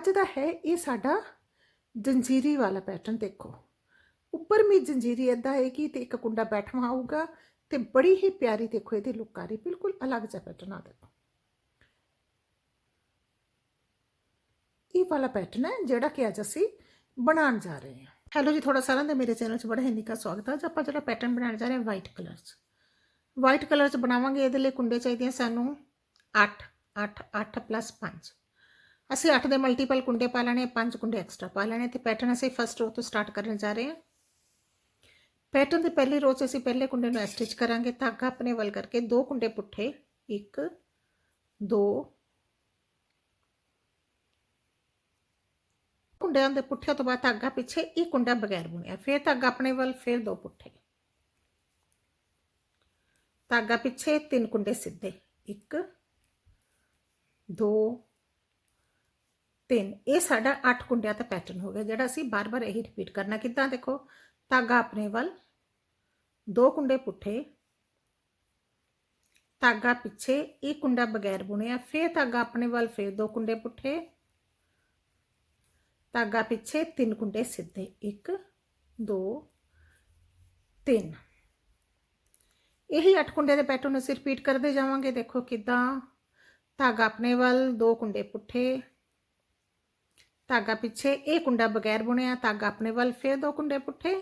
ਅੱਜ ਦਾ ਹੈ ਇਹ ਸਾਡਾ ਜੰਜੀਰੀ ਵਾਲਾ ਪੈਟਰਨ ਦੇਖੋ। ਉੱਪਰ ਵੀ ਜੰਜੀਰੀ ਇਦਾਂ ਆਏਗੀ ਤੇ ਇੱਕ ਕੁੰਡਾ ਬੈਠਵਾ ਆਊਗਾ ਤੇ ਬੜੀ ਹੀ ਪਿਆਰੀ ਦੇਖੋ ਇਹਦੀ ਲੁੱਕ ਆ ਰਹੀ, ਬਿਲਕੁਲ ਅਲੱਗ ਜਿਹਾ ਪੈਟਰਨ ਆ ਦੇਖੋ। ਇਹ ਵਾਲਾ ਪੈਟਰਨ ਹੈ ਜਿਹੜਾ ਕਿ ਅੱਜ ਅਸੀਂ ਬਣਾਉਣ ਜਾ ਰਹੇ ਹਾਂ। ਹੈਲੋ ਜੀ ਥੋੜਾ ਸਾਰਿਆਂ ਦਾ ਮੇਰੇ ਚੈਨਲ 'ਚ ਬੜਾ ਹੀ ਨਿੱਘਾ ਸਵਾਗਤ ਹੈ। ਅੱਜ ਆਪਾਂ ਜਿਹੜਾ ਪੈਟਰਨ ਬਣਾਉਣ ਜਾ ਰਹੇ ਹਾਂ ਵਾਈਟ ਕਲਰ 'ਚ। ਵਾਈਟ ਕਲਰ 'ਚ ਬਣਾਵਾਂਗੇ, ਇਹਦੇ ਲਈ ਕੁੰਡੇ ਚਾਹੀਦੇ ਆ ਸਾਨੂੰ 8 8 8 5 ਅਸੀਂ 8 ਦੇ ਮਲਟੀਪਲ ਕੁੰਡੇ ਪਾ ਲੈਣੇ 5 ਕੁੰਡੇ ਐਕਸਟਰਾ ਪਾ ਲੈਣੇ ਤੇ ਪੈਟਰਨ ਅਸੀਂ ਫਸਟ ਰੋ ਤੋਂ ਸਟਾਰਟ ਕਰਨ ਜਾ ਰਹੇ ਹਾਂ। ਪੈਟਰਨ ਦੀ ਪਹਿਲੀ ਰੋ 'ਚ ਅਸੀਂ ਪਹਿਲੇ ਕੁੰਡੇ ਨੂੰ ਸਟਿਚ ਕਰਾਂਗੇ ਧਾਗਾ ਆਪਣੇ ਵੱਲ ਕਰਕੇ ਦੋ ਕੁੰਡੇ ਪੁੱਠੇ 1 2 ਕੁੰਡਿਆਂ ਦੇ ਪੁੱਠੇ ਤੋਂ ਬਾਅਦ ਧਾਗਾ ਪਿੱਛੇ ਇੱਕ ਕੁੰਡਾ ਬਗੈਰ ਬੁਣਿਆ, ਫਿਰ ਧਾਗਾ ਆਪਣੇ ਵੱਲ, ਫਿਰ ਦੋ ਪੁੱਠੇ। ਧਾਗਾ ਪਿੱਛੇ ਤਿੰਨ ਕੁੰਡੇ ਸਿੱਧੇ 1 2 3 ਇਹ ਸਾਡਾ 8 ਕੁੰਡਿਆਂ ਦਾ ਪੈਟਰਨ ਹੋ ਗਿਆ, ਜਿਹੜਾ ਅਸੀਂ ਬਾਰ-ਬਾਰ ਇਹੀ ਰਿਪੀਟ ਕਰਨਾ। ਕਿੱਦਾਂ ਦੇਖੋ? ਧਾਗਾ ਆਪਣੇ ਵੱਲ, ਦੋ ਕੁੰਡੇ ਪੁੱਠੇ, ਧਾਗਾ ਪਿੱਛੇ ਇੱਕ ਕੁੰਡਾ ਬਗੈਰ ਬੁਣਿਆ, ਫਿਰ ਧਾਗਾ ਆਪਣੇ ਵੱਲ, ਫਿਰ ਦੋ ਕੁੰਡੇ ਪੁੱਠੇ, ਧਾਗਾ ਪਿੱਛੇ ਤਿੰਨ ਕੁੰਡੇ ਸਿੱਧੇ 1 2 3 ਇਹੀ 8 ਕੁੰਡੇ ਦੇ ਪੈਟਰਨ ਅਸੀਂ ਰਿਪੀਟ ਕਰਦੇ ਜਾਵਾਂਗੇ। ਦੇਖੋ ਕਿਦਾਂ ਧਾਗਾ ਆਪਣੇ ਵੱਲ, ਦੋ ਕੁੰਡੇ ਪੁੱਠੇ ਧਾਗਾ ਪਿੱਛੇ ਇਹ ਕੁੰਡਾ ਬਗੈਰ ਬੁਣਿਆ, ਧਾਗਾ ਆਪਣੇ ਵੱਲ ਫਿਰ ਦੋ ਕੁੰਡੇ ਪੁੱਠੇ,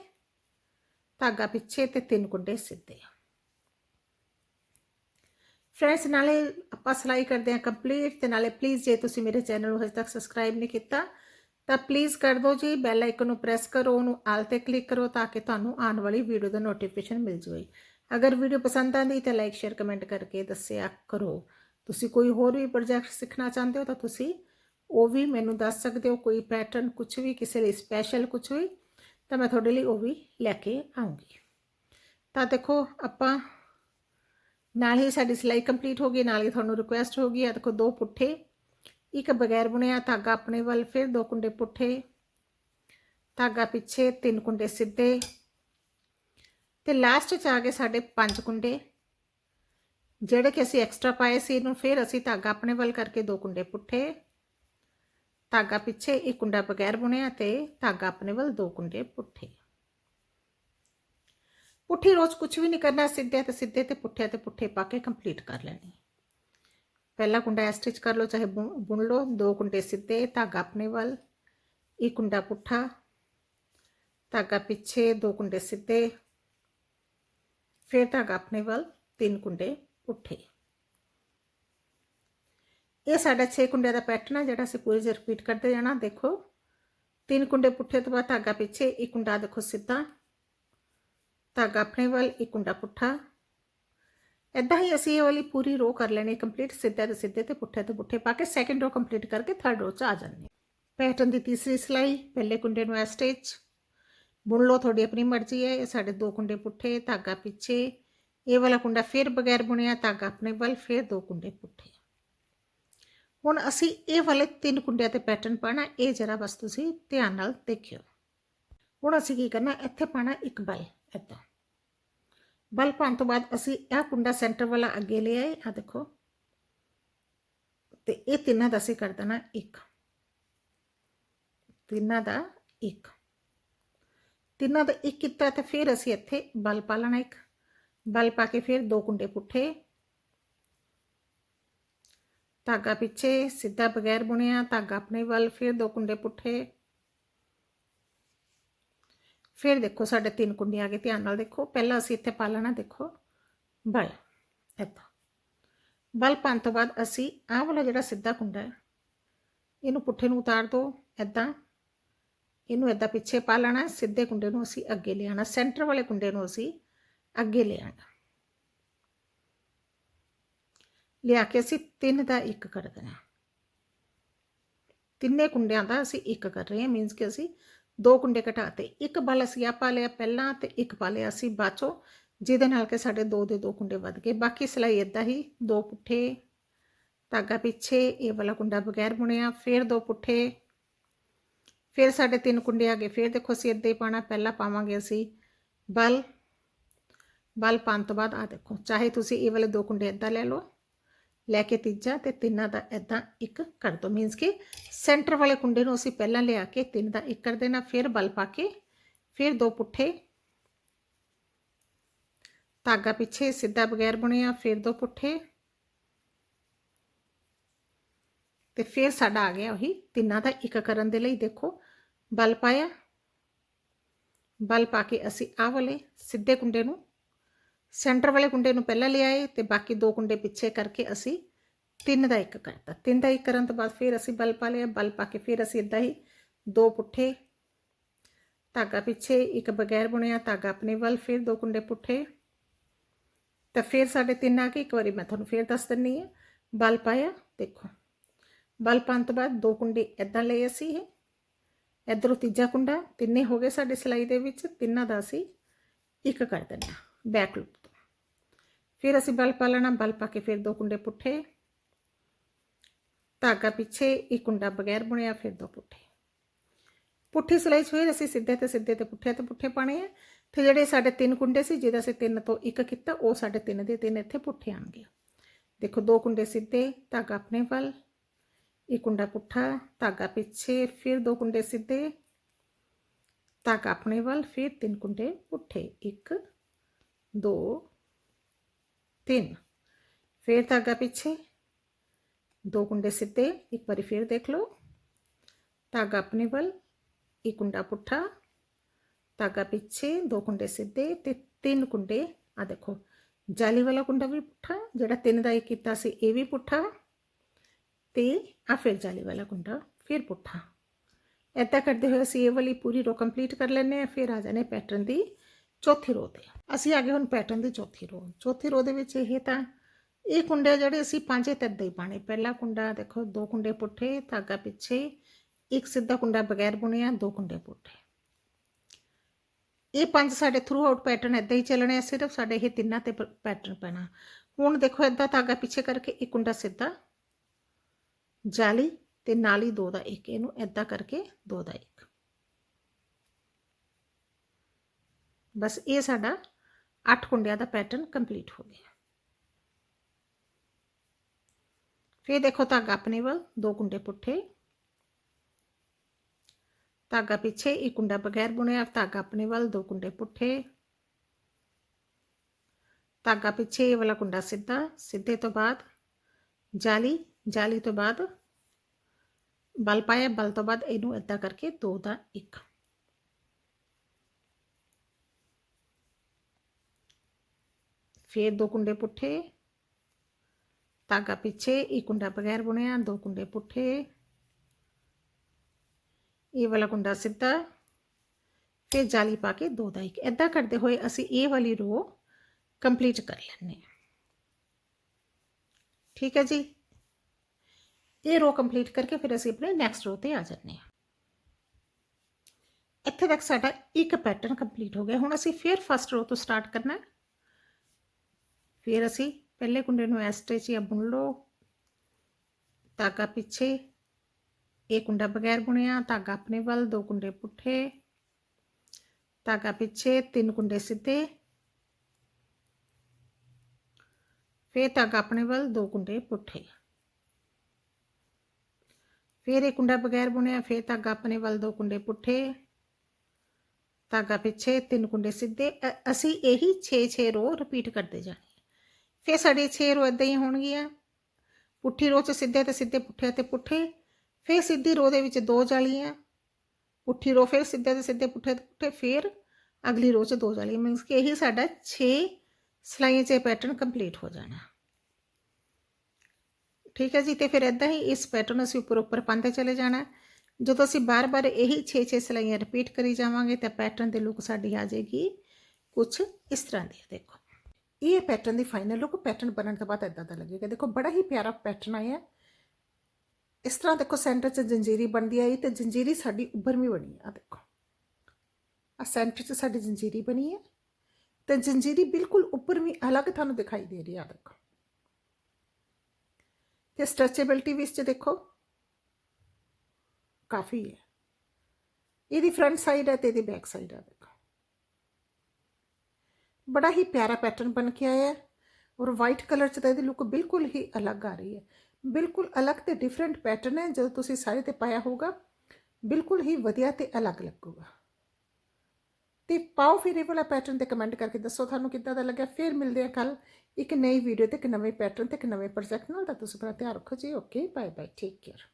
ਧਾਗਾ ਪਿੱਛੇ ਤੇ ਤਿੰਨ ਕੁੰਡੇ ਸਿੱਧੇ ਫਰੈਂਡਸ ਨਾਲੇ ਆਪਾਂ ਸਿਲਾਈ ਕਰਦੇ ਹਾਂ ਕੰਪਲੀਟ ਤੇ ਨਾਲੇ ਪਲੀਜ਼ ਜੇ ਤੁਸੀਂ ਮੇਰੇ ਚੈਨਲ ਨੂੰ ਹਜੇ ਤੱਕ ਸਬਸਕ੍ਰਾਈਬ ਨਹੀਂ ਕੀਤਾ, ਤਾਂ ਪਲੀਜ਼ ਕਰ ਦਿਓ ਜੀ ਬੈਲ ਆਈਕਨ ਨੂੰ ਪ੍ਰੈਸ ਕਰੋ, ਉਹਨੂੰ ਆਲ ਤੇ ਕਲਿੱਕ ਕਰੋ ਤਾਂ ਕਿ ਤੁਹਾਨੂੰ ਆਉਣ ਵਾਲੀ ਵੀਡੀਓ ਦਾ ਨੋਟੀਫਿਕੇਸ਼ਨ ਮਿਲ ਜਾਵੇ। ਅਗਰ ਵੀਡੀਓ ਪਸੰਦ ਆਂਦੀ ਤਾਂ ਲਾਈਕ ਸ਼ੇਅਰ ਕਮੈਂਟ ਕਰਕੇ ਦੱਸਿਆ ਕਰੋ। ਤੁਸੀਂ ਕੋਈ ਹੋਰ ਵੀ ਪ੍ਰੋਜੈਕਟ ਸਿੱਖਣਾ ਚਾਹੁੰਦੇ ਹੋ ਤਾਂ ਤੁਸੀਂ ਉਹ ਵੀ ਮੈਨੂੰ ਦੱਸ ਸਕਦੇ ਹੋ, ਕੋਈ ਪੈਟਰਨ ਕੁਝ ਵੀ, ਕਿਸੇ ਲਈ ਸਪੈਸ਼ਲ ਕੁਝ ਵੀ, ਤਾਂ ਮੈਂ ਤੁਹਾਡੇ ਲਈ ਉਹ ਵੀ ਲੈ ਕੇ ਆਉਂਗੀ। ਤਾਂ ਦੇਖੋ, ਆਪਾਂ ਨਾਲ ਹੀ ਸਾਡੀ ਸਿਲਾਈ ਕੰਪਲੀਟ ਹੋ ਗਈ, ਨਾਲ ਹੀ ਤੁਹਾਨੂੰ ਰਿਕੁਐਸਟ ਹੋ ਗਈ ਆ ਦੇਖੋ ਦੋ ਪੁੱਠੇ, ਇੱਕ ਬਗੈਰ ਬੁਣਿਆ ਧਾਗਾ ਆਪਣੇ ਵੱਲ, ਫਿਰ ਦੋ ਕੁੰਡੇ ਪੁੱਠੇ, ਧਾਗਾ ਪਿੱਛੇ ਤਿੰਨ ਕੁੰਡੇ ਸਿੱਧੇ, ਤੇ ਲਾਸਟ ਚ ਆ ਗਏ ਸਾਡੇ ਪੰਜ ਕੁੰਡੇ, ਜਿਹੜੇ ਕਿ ਅਸੀਂ ਐਕਸਟਰਾ ਪਾਏ ਸੀ ਇਹਨੂੰ, ਫਿਰ ਅਸੀਂ ਧਾਗਾ ਆਪਣੇ ਵੱਲ ਕਰਕੇ ਦੋ ਕੁੰਡੇ ਪੁੱਠੇ ਧਾਗਾ ਪਿੱਛੇ ਇੱਕ ਕੁੰਡਾ ਬਗੈਰ ਬੁਣਿਆ ਤੇ ਧਾਗਾ ਆਪਣੇ ਵੱਲ ਦੋ ਕੁੰਡੇ ਪੁੱਠੇ ਪੁੱਠੀ ਰੋਜ਼ ਕੁਝ ਵੀ ਨਹੀਂ ਕਰਨਾ ਸਿੱਧੇ ਤੇ ਸਿੱਧੇ ਤੇ ਪੁੱਠੇ ਤੇ ਪੁੱਠੇ ਪਾ ਕੇ ਕੰਪਲੀਟ ਕਰ ਲੈਣੀ ਪਹਿਲਾ ਕੁੰਡਾ ਸਟਿਚ ਕਰ ਲਓ ਚਾਹੇ ਬੁਣ ਲਓ ਦੋ ਕੁੰਡੇ ਸਿੱਧੇ ਧਾਗਾ ਆਪਣੇ ਵੱਲ ਇੱਕ ਕੁੰਡਾ ਪੁੱਠਾ ਧਾਗਾ ਪਿੱਛੇ ਦੋ ਕੁੰਡੇ ਸਿੱਧੇ ਫਿਰ ਧਾਗਾ ਆਪਣੇ ਵੱਲ ਤਿੰਨ ਕੁੰਡੇ ਪੁੱਠੇ ਇਹ ਸਾਡਾ 6 ਕੁੰਡਿਆਂ ਦਾ ਪੈਟਰਨ ਹੈ ਜਿਹੜਾ ਅਸੀਂ ਪੂਰੀ ਜੇ ਰਿਪੀਟ ਕਰਦੇ ਜਾਣਾ, ਦੇਖੋ। ਤਿੰਨ ਕੁੰਡੇ ਪੁੱਠੇ ਤੋਂ ਬਾਅਦ ਧਾਗਾ ਪਿੱਛੇ, ਇੱਕ ਕੁੰਡਾ ਦੇਖੋ ਸਿੱਧਾ। ਧਾਗਾ ਆਪਣੇ ਵੱਲ, ਇੱਕ ਕੁੰਡਾ ਪੁੱਠਾ। ਇਦਾਂ ਹੀ ਅਸੀਂ ਇਹ ਵਾਲੀ ਪੂਰੀ ਰੋ ਕਰ ਲੈਣੀ ਕੰਪਲੀਟ ਸਿੱਧੇ ਤੇ ਸਿੱਧੇ ਤੇ ਪੁੱਠੇ ਤੇ ਪੁੱਠੇ। ਪਾ ਕੇ ਸੈਕੰਡ ਰੋ ਕੰਪਲੀਟ ਕਰਕੇ ਥਰਡ ਰੋ ਚ ਆ ਜਾਂਦੇ ਪੈਟਰਨ ਦੀ ਤੀਸਰੀ ਸਿਲਾਈ, ਪਹਿਲੇ ਕੁੰਡੇ ਨੂੰ ਸਟਿਚ ਬੁਣ ਲਓ, ਤੁਹਾਡੀ ਆਪਣੀ ਮਰਜ਼ੀ ਹੈ, ਇਹ ਸਾਡੇ ਦੋ ਕੁੰਡੇ ਪੁੱਠੇ, ਧਾਗਾ ਪਿੱਛੇ। ਇਹ ਵਾਲਾ ਕੁੰਡਾ ਫਿਰ ਬਗੈਰ ਬੁਣਿਆ, ਧਾਗਾ ਆਪਣੇ ਵੱਲ, ਫਿਰ ਦੋ ਕੁੰਡੇ ਪੁੱਠੇ। ਹੁਣ ਅਸੀਂ ਇਹ ਵਾਲੇ ਤਿੰਨ ਕੁੰਡਿਆਂ ਤੇ ਪੈਟਰਨ ਪਾਣਾ ਇਹ ਜਰਾ ਬਸ ਤੁਸੀਂ ਧਿਆਨ ਨਾਲ ਦੇਖਿਓ। ਹੁਣ ਅਸੀਂ ਕੀ ਕਰਨਾ, ਇੱਥੇ ਪਾਣਾ ਇੱਕ ਬਲ ਇੱਦਾਂ ਬਲ ਪਾਉਣ ਤੋਂ ਬਾਅਦ ਅਸੀਂ ਇਹ ਕੁੰਡਾ ਸੈਂਟਰ ਵਾਲਾ ਅੱਗੇ ਲੈ ਆਏ ਆ ਦੇਖੋ। ਤੇ ਇਹ ਤਿੰਨਾਂ ਦਾ ਅਸੀਂ ਕਰ ਦੇਣਾ ਇੱਕ। ਤਿੰਨਾਂ ਦਾ ਇੱਕ। ਤਿੰਨਾਂ ਦਾ ਇੱਕ ਕੀਤਾ ਤੇ ਫਿਰ ਅਸੀਂ ਇੱਥੇ ਬਲ ਪਾ ਲੈਣਾ ਇੱਕ। ਬਲ ਪਾ ਕੇ ਫਿਰ ਦੋ ਕੁੰਡੇ ਪੁੱਠੇ ਧਾਗਾ ਪਿੱਛੇ, ਸਿੱਧਾ ਬਗੈਰ ਬੁਣਿਆ, ਧਾਗਾ ਆਪਣੇ ਵੱਲ, ਫਿਰ ਦੋ ਕੁੰਡੇ ਪੁੱਠੇ। ਫਿਰ ਦੇਖੋ ਸਾਡੇ ਤਿੰਨ ਕੁੰਡੇ ਆ ਗਏ, ਧਿਆਨ ਨਾਲ ਦੇਖੋ। ਪਹਿਲਾਂ ਅਸੀਂ ਇੱਥੇ ਪਾ ਲੈਣਾ, ਦੇਖੋ। ਬਲ, ਇੱਦਾਂ। ਬਲ ਪਾਉਣ ਤੋਂ ਬਾਅਦ ਅਸੀਂ ਆਹ ਵਾਲਾ ਜਿਹੜਾ ਸਿੱਧਾ ਕੁੰਡਾ ਹੈ, ਇਹਨੂੰ ਪੁੱਠੇ ਨੂੰ ਉਤਾਰ ਦੋ, ਇੱਦਾਂ। ਇਹਨੂੰ ਇੱਦਾਂ ਪਿੱਛੇ ਪਾ ਲੈਣਾ, ਸਿੱਧੇ ਕੁੰਡੇ ਨੂੰ ਅਸੀਂ ਅੱਗੇ ਲਿਆਣਾ ਸੈਂਟਰ ਵਾਲੇ ਕੁੰਡੇ ਨੂੰ ਅਸੀਂ ਅੱਗੇ ਲਿਆਣਾ ਲਿਆ ਕੇ ਅਸੀਂ ਤਿੰਨ ਦਾ ਇੱਕ ਕਰ ਦੇਣਾ। ਤਿੰਨੇ ਕੁੰਡਿਆਂ ਦਾ ਅਸੀਂ ਇੱਕ ਕਰ ਰਹੇ ਹਾਂ ਮੀਨਸ ਕਿ ਅਸੀਂ ਦੋ ਕੁੰਡੇ ਘਟਾਤੇ ਇੱਕ ਬਲ ਅਸੀਂ ਆ ਪਾ ਲਿਆ ਪਹਿਲਾਂ ਤੇ ਇੱਕ ਪਾ ਲਿਆ ਅਸੀਂ ਬਾਚੋ ਜਿਹਦੇ ਨਾਲ ਕਿ ਸਾਡੇ ਦੋ ਦੇ ਦੋ ਕੁੰਡੇ ਵੱਧ ਗਏ। ਬਾਕੀ ਸਿਲਾਈ ਇਦਾਂ ਹੀ, ਦੋ ਪੁੱਠੇ, ਧਾਗਾ ਪਿੱਛੇ, ਇਹ ਵਾਲਾ ਕੁੰਡਾ ਬਗੈਰ ਬੁਣਿਆ, ਫਿਰ ਦੋ ਪੁੱਠੇ, ਫਿਰ ਸਾਡੇ ਤਿੰਨ ਕੁੰਡੇ ਆ ਗਏ। ਫਿਰ ਦੇਖੋ ਅਸੀਂ ਇੱਦਾਂ ਹੀ ਪਾਣਾ ਪਹਿਲਾਂ ਪਾਵਾਂਗੇ ਅਸੀਂ ਬਲ ਬਲ ਪਾਉਣ ਤੋਂ ਬਾਅਦ ਆ ਦੇਖੋ, ਚਾਹੇ ਤੁਸੀਂ ਇਹ ਵਾਲੇ ਦੋ ਕੁੰਡੇ ਇਦਾਂ ਲੈ ਲਓ ਲੈ ਕੇ ਤੀਜਾ ਤੇ ਤਿੰਨਾਂ ਦਾ ਇਦਾਂ ਇੱਕ ਕਰ ਦੋ ਮੀਨਸ ਕਿ ਸੈਂਟਰ ਵਾਲੇ ਕੁੰਡੇ ਨੂੰ ਅਸੀਂ ਪਹਿਲਾਂ ਲਿਆ ਕੇ ਤਿੰਨ ਦਾ ਇੱਕ ਕਰ ਦੇਣਾ, ਫਿਰ ਬਲ ਪਾ ਕੇ, ਫਿਰ ਦੋ ਪੁੱਠੇ, ਧਾਗਾ ਪਿੱਛੇ ਸਿੱਧਾ ਬਗੈਰ ਬੁਣਿਆ, ਫਿਰ ਦੋ ਪੁੱਠੇ, ਤੇ ਫਿਰ ਸਾਡਾ ਆ ਗਿਆ ਉਹੀ ਤਿੰਨਾਂ ਦਾ ਇੱਕ ਕਰਨ ਦੇ ਲਈ। ਦੇਖੋ, ਬਲ ਪਾਇਆ, ਬਲ ਪਾ ਕੇ ਅਸੀਂ ਆਹ ਵਾਲੇ ਸਿੱਧੇ ਕੁੰਡੇ ਨੂੰ ਸੈਂਟਰ ਵਾਲੇ ਕੁੰਡੇ ਨੂੰ ਪਹਿਲਾਂ ਲਿਆਏ ਤੇ ਬਾਕੀ ਦੋ ਕੁੰਡੇ ਪਿੱਛੇ ਕਰਕੇ ਅਸੀਂ ਤਿੰਨ ਦਾ ਇੱਕ ਕਰਤਾ। ਤਿੰਨ ਦਾ ਇੱਕ ਕਰਨ ਤੋਂ ਬਾਅਦ ਫਿਰ ਅਸੀਂ ਬਲ ਪਾ ਲਿਆ। ਬਲ ਪਾ ਕੇ ਫਿਰ ਅਸੀਂ ਇਦਾਂ ਹੀ ਦੋ ਪੁੱਠੇ ਧਾਗਾ ਪਿੱਛੇ ਇੱਕ ਬਗੈਰ ਬੁਣਿਆ ਧਾਗਾ ਆਪਣੇ ਵੱਲ, ਫਿਰ ਦੋ ਕੁੰਡੇ ਪੁੱਠੇ। ਤਾਂ ਫਿਰ ਸਾਡੇ ਤਿੰਨ ਆ ਕੇ ਇੱਕ ਵਾਰੀ ਮੈਂ ਤੁਹਾਨੂੰ ਫਿਰ ਦੱਸ ਦਿੰਨੀ ਆ। ਬਲ ਪਾਇਆ ਦੇਖੋ। ਬਲ ਪਾਉਣ ਤੋਂ ਬਾਅਦ ਦੋ ਕੁੰਡੇ ਇਦਾਂ ਲਏ ਅਸੀਂ ਇਹ। ਇਧਰੋਂ ਤੀਜਾ ਕੁੰਡਾ, ਤਿੰਨੇ ਹੋ ਗਏ ਸਾਡੇ ਸਿਲਾਈ ਦੇ ਵਿੱਚ। ਤਿੰਨਾਂ ਦਾ ਅਸੀਂ ਇੱਕ ਕਰ ਦੇਣਾ ਬੈਕ ਲੂਪ ਫਿਰ ਅਸੀਂ ਬਲ ਪਾ ਲੈਣਾ, ਬਲ ਪਾ ਕੇ ਫਿਰ ਦੋ ਕੁੰਡੇ ਪੁੱਠੇ। ਧਾਗਾ ਪਿੱਛੇ ਇੱਕ ਕੁੰਡਾ ਬਗੈਰ ਬੁਣਿਆ, ਫਿਰ ਦੋ ਪੁੱਠੇ। ਪੁੱਠੀ ਸਿਲਾਈ 'ਚ ਫਿਰ ਅਸੀਂ ਸਿੱਧੇ ਤੇ ਸਿੱਧੇ ਤੇ ਪੁੱਠੇ ਤੇ ਪੁੱਠੇ ਪਾਣੇ ਆ। ਤੇ ਜਿਹੜੇ ਸਾਡੇ ਤਿੰਨ ਕੁੰਡੇ ਸੀ, ਜਿਹਦਾ ਅਸੀਂ ਤਿੰਨ ਤੋਂ ਇੱਕ ਕੀਤਾ, ਉਹ ਸਾਡੇ ਤਿੰਨ ਦੇ ਤਿੰਨ ਇੱਥੇ ਪੁੱਠੇ ਆਣਗੇ ਦੇਖੋ, ਦੋ ਕੁੰਡੇ ਸਿੱਧੇ, ਧਾਗਾ ਆਪਣੇ ਵੱਲ, ਇੱਕ ਕੁੰਡਾ ਪੁੱਠਾ, ਧਾਗਾ ਪਿੱਛੇ, ਫਿਰ ਦੋ ਕੁੰਡੇ ਸਿੱਧੇ, ਧਾਗਾ ਆਪਣੇ ਵੱਲ, ਫਿਰ ਤਿੰਨ ਕੁੰਡੇ ਪੁੱਠੇ। 1 2 3 ਫਿਰ ਧਾਗਾ ਪਿੱਛੇ ਦੋ ਕੁੰਡੇ ਸਿੱਧੇ ਇੱਕ ਵਾਰੀ ਫਿਰ ਦੇਖ ਲਓ ਧਾਗਾ ਆਪਣੇ ਵੱਲ ਇੱਕ ਕੁੰਡਾ ਪੁੱਠਾ ਧਾਗਾ ਪਿੱਛੇ ਦੋ ਕੁੰਡੇ ਸਿੱਧੇ ਤੇ ਤਿੰਨ ਕੁੰਡੇ ਆ ਦੇਖੋ ਜਾਲੀ ਵਾਲਾ ਕੁੰਡਾ ਵੀ ਪੁੱਠਾ ਜਿਹੜਾ ਤਿੰਨ ਦਾ ਇੱਕ ਕੀਤਾ ਸੀ ਇਹ ਵੀ ਪੁੱਠਾ ਤੇ ਆ ਫਿਰ ਜਾਲੀ ਵਾਲਾ ਕੁੰਡਾ ਫਿਰ ਪੁੱਠਾ ਏਦਾਂ ਕਰਦੇ ਹੋਏ ਅਸੀਂ ਇਹ ਵਾਲੀ ਪੂਰੀ ਰੋ ਕੰਪਲੀਟ ਕਰ ਲੈਨੇ ਆ ਫਿਰ ਆ ਜਾਣੇ ਪੈਟਰਨ ਦੀ ਚੌਥੀ ਰੋ ਤੇ ਅਸੀਂ ਆ ਗਏ ਹੁਣ ਪੈਟਰਨ ਦੀ ਚੌਥੀ ਰੋ ਚੌਥੀ ਰੋ ਦੇ ਵਿੱਚ ਇਹ ਤਾਂ ਇਹ ਕੁੰਡੇ ਜਿਹੜੇ ਅਸੀਂ ਪੰਜੇ ਤੱਕ ਹੀ ਪਾਣੇ ਪਹਿਲਾ ਕੁੰਡਾ ਦੇਖੋ, ਦੋ ਕੁੰਡੇ ਪੁੱਠੇ, ਧਾਗਾ ਪਿੱਛੇ, ਇੱਕ ਸਿੱਧਾ ਕੁੰਡਾ ਬਗੈਰ ਬੁਣਿਆ, ਦੋ ਕੁੰਡੇ ਪੁੱਠੇ। ਇਹ ਪੰਜ ਸਾਡੇ ਥਰੂ ਆਊਟ ਪੈਟਰਨ ਇਦਾਂ ਹੀ ਚੱਲਣੇ ਆ, ਸਿਰਫ ਸਾਡੇ ਇਹ ਤਿੰਨਾਂ ਤੇ ਪੈਟਰਨ ਪੈਣਾ। ਹੁਣ ਦੇਖੋ ਇਦਾਂ ਧਾਗਾ ਪਿੱਛੇ ਕਰਕੇ ਇੱਕ ਕੁੰਡਾ ਸਿੱਧਾ, ਜਾਲੀ ਤੇ ਨਾਲ ਹੀ ਦੋ ਦਾ ਇੱਕ। ਇਹਨੂੰ ਇਦਾਂ ਕਰਕੇ ਦੋ ਦਾ ਇੱਕ। ਬਸ ਇਹ ਸਾਡਾ 8 ਕੁੰਡਿਆਂ ਦਾ ਪੈਟਰਨ ਕੰਪਲੀਟ ਹੋ ਗਿਆ। ਫਿਰ ਦੇਖੋ ਧਾਗਾ ਆਪਣੇ ਵੱਲ, ਦੋ ਕੁੰਡੇ ਪੁੱਠੇ। ਧਾਗਾ ਪਿੱਛੇ, ਇੱਕ ਕੁੰਡਾ ਬਗੈਰ ਬੁਣਿਆ, ਧਾਗਾ ਆਪਣੇ ਵੱਲ, ਦੋ ਕੁੰਡੇ ਪੁੱਠੇ। ਧਾਗਾ ਪਿੱਛੇ, ਇਹ ਵਾਲਾ ਕੁੰਡਾ ਸਿੱਧਾ, ਸਿੱਧੇ ਤੋਂ ਬਾਅਦ ਜਾਲੀ ਜਾਲੀ ਤੋਂ ਬਾਅਦ ਬਲ ਪਾਇਆ, ਬਲ ਤੋਂ ਬਾਅਦ ਇਹਨੂੰ ਇਦਾਂ ਕਰਕੇ ਦੋ ਦਾ ਇੱਕ। ਫਿਰ ਦੋ ਕੁੰਡੇ ਪੁੱਠੇ, ਧਾਗਾ ਪਿੱਛੇ ਇੱਕ ਕੁੰਡਾ ਬਗੈਰ ਬੁਣਿਆ, ਦੋ ਕੁੰਡੇ ਪੁੱਠੇ। ਇਹ ਵਾਲਾ ਕੁੰਡਾ ਸਿੱਧਾ, ਫਿਰ ਜਾਲੀ ਪਾ ਕੇ ਦੋ ਦਾ ਇੱਕ। ਇਦਾਂ ਕਰਦੇ ਹੋਏ ਅਸੀਂ ਇਹ ਵਾਲੀ ਰੋ ਕੰਪਲੀਟ ਕਰ ਲੈਣੇ ਆ ਠੀਕ ਹੈ ਜੀ? ਇਹ ਰੋ ਕੰਪਲੀਟ ਕਰਕੇ ਫਿਰ ਅਸੀਂ ਆਪਣੇ ਨੈਕਸਟ ਰੋ ਤੇ ਆ ਜਾਂਦੇ ਹਾਂ। ਇੱਥੇ ਤੱਕ ਸਾਡਾ ਇੱਕ ਪੈਟਰਨ ਕੰਪਲੀਟ ਹੋ ਗਿਆ। ਹੁਣ ਅਸੀਂ ਫਿਰ ਫਸਟ ਰੋ ਤੋਂ ਸਟਾਰਟ ਕਰਨਾ ਹੈ। ਫਿਰ ਅਸੀਂ ਪਹਿਲੇ ਕੁੰਡੇ ਨੂੰ ਇਸ ਸਟਿਚ ਜਾਂ ਬੁਣ ਲਓ। ਧਾਗਾ ਪਿੱਛੇ ਇਹ ਕੁੰਡਾ ਬਗੈਰ ਬੁਣਿਆ, ਧਾਗਾ ਆਪਣੇ ਵੱਲ, ਦੋ ਕੁੰਡੇ ਪੁੱਠੇ। ਧਾਗਾ ਪਿੱਛੇ ਤਿੰਨ ਕੁੰਡੇ ਸਿੱਧੇ। ਫਿਰ ਧਾਗਾ ਆਪਣੇ ਵੱਲ, ਦੋ ਕੁੰਡੇ ਪੁੱਠੇ। ਫਿਰ ਇਹ ਕੁੰਡਾ ਬਗੈਰ ਬੁਣਿਆ, ਫਿਰ ਧਾਗਾ ਆਪਣੇ ਵੱਲ, ਦੋ ਕੁੰਡੇ ਪੁੱਠੇ। ਧਾਗਾ ਪਿੱਛੇ ਤਿੰਨ ਕੁੰਡੇ ਸਿੱਧੇ। ਅਸੀਂ ਇਹੀ 6-6 ਰੋ ਰਿਪੀਟ ਕਰਦੇ ਜਾਣੇ। ਫਿਰ ਸਾਡੇ 6 ਰੋ ਇਦਾਂ ਹੀ ਹੋਣਗੀਆਂ। ਪੁੱਠੀ ਰੋ 'ਚ ਸਿੱਧੇ ਤੇ ਸਿੱਧੇ ਪੁੱਠੇ ਤੇ ਪੁੱਠੇ, ਫਿਰ ਸਿੱਧੀ ਰੋ ਦੇ ਵਿੱਚ ਦੋ ਜਾਲੀਆਂ। ਪੁੱਠੀ ਰੋ ਫਿਰ ਸਿੱਧੇ ਤੇ ਸਿੱਧੇ ਪੁੱਠੇ ਤੇ ਪੁੱਠੇ, ਫਿਰ ਅਗਲੀ ਰੋ 'ਚ ਦੋ ਜਾਲੀਆਂ। ਮੀਨਸ ਕਿ ਇਹੀ ਸਾਡਾ 6 ਸਲਾਈਆਂ 'ਚ ਪੈਟਰਨ ਕੰਪਲੀਟ ਹੋ ਜਾਣਾ। ਠੀਕ ਹੈ ਜੀ, ਤੇ ਫਿਰ ਇਦਾਂ ਹੀ ਇਸ ਪੈਟਰਨ ਅਸੀਂ ਉੱਪਰ ਉੱਪਰ ਪਾਉਂਦੇ ਚਲੇ ਜਾਣਾ। ਜਦੋਂ ਅਸੀਂ ਬਾਰ-ਬਾਰ ਇਹੀ 6-6 ਸਲਾਈਆਂ ਰਿਪੀਟ ਕਰੀ ਜਾਵਾਂਗੇ, ਤਾਂ ਪੈਟਰਨ ਦੀ ਲੁੱਕ ਸਾਡੀ ਆ ਜਾਏਗੀ। ਕੁਝ ਇਸ ਤਰ੍ਹਾਂ ਦੀ ਦੇਖੋ। ਇਹ ਪੈਟਰਨ ਦੀ ਫਾਈਨਲ ਲੁੱਕ ਪੈਟਰਨ ਬਣਨ ਤੋਂ ਬਾਅਦ ਇਦਾਂ ਦਾ ਲੱਗੇਗਾ। ਦੇਖੋ, ਬੜਾ ਹੀ ਪਿਆਰਾ ਪੈਟਰਨ ਆਇਆ ਇਸ ਤਰ੍ਹਾਂ ਦੇਖੋ ਸੈਂਟਰ 'ਚ ਜੰਜੀਰੀ ਬਣਦੀ ਆਈ ਤੇ ਜੰਜੀਰੀ ਸਾਡੀ ਉੱਭਰਵੀਂ ਬਣੀ ਆ ਦੇਖੋ। ਆ ਸੈਂਟਰ 'ਚ ਸਾਡੀ ਜੰਜੀਰੀ ਬਣੀ ਹੈ ਤੇ ਜੰਜੀਰੀ ਬਿਲਕੁਲ ਉੱਪਰਵੀਂ ਅਲੱਗ ਤੁਹਾਨੂੰ ਦਿਖਾਈ ਦੇ ਰਹੀ ਆ ਦੇਖੋ। ਤੇ ਸਟ੍ਰੈਚੇਬਿਲਟੀ ਵੀ ਇਸ 'ਚ ਦੇਖੋ, ਕਾਫੀ ਹੈ। ਇਹਦੀ ਫਰੰਟ ਸਾਈਡ ਹੈ ਤੇ ਇਹਦੀ ਬੈਕ ਸਾਈਡ ਹੈ ਦੇਖੋ। ਬੜਾ ਹੀ ਪਿਆਰਾ ਪੈਟਰਨ ਬਣ ਕੇ ਆਇਆ ਹੈ ਔਰ ਵਾਈਟ ਕਲਰ 'ਚ ਤਾਂ ਇਹਦੀ ਲੁੱਕ ਬਿਲਕੁਲ ਹੀ ਅਲੱਗ ਆ ਰਹੀ ਹੈ। ਬਿਲਕੁਲ ਅਲੱਗ ਤੇ ਡਿਫਰੈਂਟ ਪੈਟਰਨ ਹੈ, ਜਦੋਂ ਤੁਸੀਂ ਸਾਰੇ ਤੇ ਪਾਇਆ ਹੋਊਗਾ, ਬਿਲਕੁਲ ਹੀ ਵਧੀਆ ਤੇ ਅਲੱਗ ਲੱਗੂਗਾ। ਤੇ ਪਾਓ ਫਿਰ ਇਹ ਵਾਲਾ ਪੈਟਰਨ ਤੇ ਕਮੈਂਟ ਕਰਕੇ ਦੱਸੋ ਤੁਹਾਨੂੰ ਕਿੱਦਾਂ ਦਾ ਲੱਗਿਆ। ਫਿਰ ਮਿਲਦੇ ਆ ਕੱਲ ਇੱਕ ਨਈ ਵੀਡੀਓ ਤੇ ਇੱਕ ਨਵੇਂ ਪੈਟਰਨ ਤੇ ਇੱਕ ਨਵੇਂ ਪ੍ਰੋਜੈਕਟ ਨਾਲ। ਤਾਂ ਤੁਸੀਂ ਆਪਣਾ ਧਿਆਨ ਰੱਖੋ ਜੀ। Okay bye bye take care